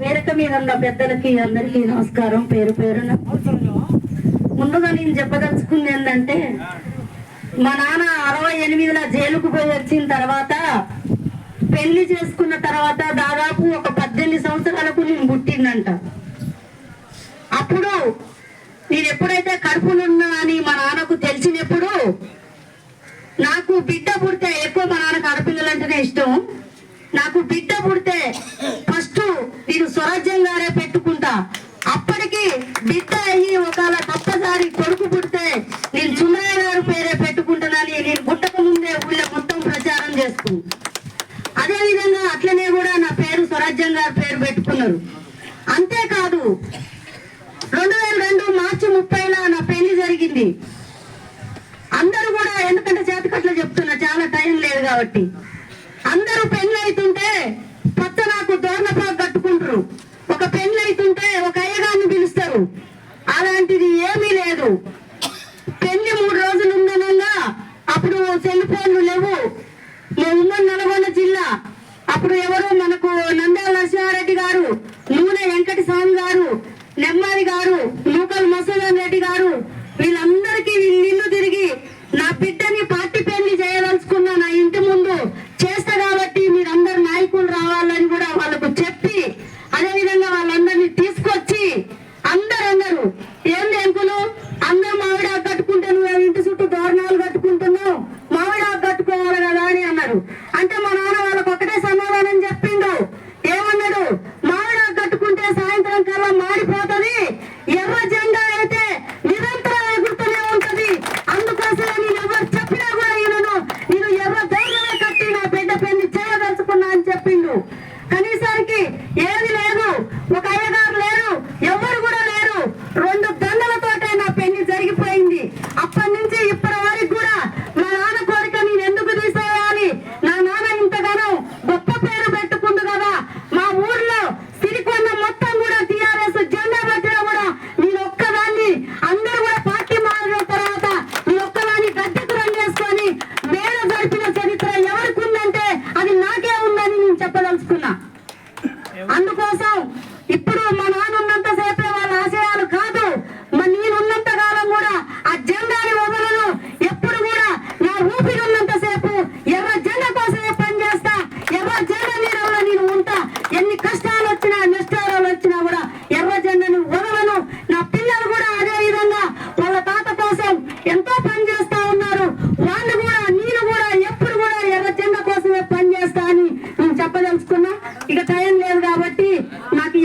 వేదిక మీద ఉన్న పెద్దలకి అందరికీ నమస్కారం పేరు పేరున. ముందుగా నేను చెప్పదలుచుకుంది ఏంటంటే మా నాన్న అరవై ఎనిమిదిలో జైలుకు పోయి వచ్చిన తర్వాత పెళ్ళి చేసుకున్న తర్వాత దాదాపు ఒక పద్దెనిమిది సంవత్సరాలకు నేను పుట్టిందంట అప్పుడు నేను ఎప్పుడైతే కడుపులున్నా అని మా నాన్నకు తెలిసినప్పుడు నాకు బిడ్డ పుడితే ఎక్కువ మా నాన్నకు ఆడపిల్లలంటేనే ఇష్టం. నాకు బిడ్డ పుడితే ఫస్ట్ నేను స్వరాజ్యం గారే పెట్టుకుంటా అప్పటికి బిడ్డ అయ్యి తప్పసారి కొడుకు పుడితే నేను చున్నయ్య గారు పేరే పెట్టుకుంటానని నేను పుట్టక ముందే ఊళ్ళో మొత్తం ప్రచారం చేస్తుంది అదే విధంగా అట్లనే కూడా నా పేరు స్వరాజ్యం గారి పేరు పెట్టుకున్నారు. అంతేకాదు రెండు వేల రెండు మార్చి ముప్పైన నా పెళ్ళి జరిగింది. అందరూ కూడా ఎందుకంటే చేతికట్ల చెప్తున్నా చాలా టైం లేదు కాబట్టి. అందరూ పెళ్ళి అవుతుంటే పచ్చ నాకు దోర్ణపాకు కట్టుకుంటారు. ఒక పెళ్ళి అవుతుంటే ఒక అయ్యగారిని పిలుస్తారు. అలాంటిది ఏమీ లేదు. పెళ్ళి మూడు రోజులు ఉందనగా అప్పుడు సెల్ ఫోన్లు లేవు. మేము ఉన్న నల్గొండ జిల్లా. అప్పుడు ఎవరు ఏది లేదు? ఒక అయ్యగారు లేరు. ఎవరు కూడా లేరు. రెండు దండలతోటే నా పెళ్ళి జరిగిపోయింది. అప్పటి నుంచి ఇప్పటి వరకు కూడా మా నాన్న కోరిక నేను ఎందుకు తీసేయాలి? నా నాన్న ఇంతగానో గొప్ప పేరు పెట్టుకుంది కదా. మా ఊర్లో సిరికొండ మొత్తం కూడా టిఆర్ఎస్ జెండా పట్టినా కూడా నేను ఒక్కదాన్ని. అందరూ కూడా పార్టీ మారిన తర్వాత నేను ఒక్కదాన్ని గద్దెకు రంగేసుకొని మేలు జరిపిన చరిత్ర ఎవరికి ఉందంటే అది నాకే ఉందని నేను చెప్పదలుచుకున్నా. I'm gonna.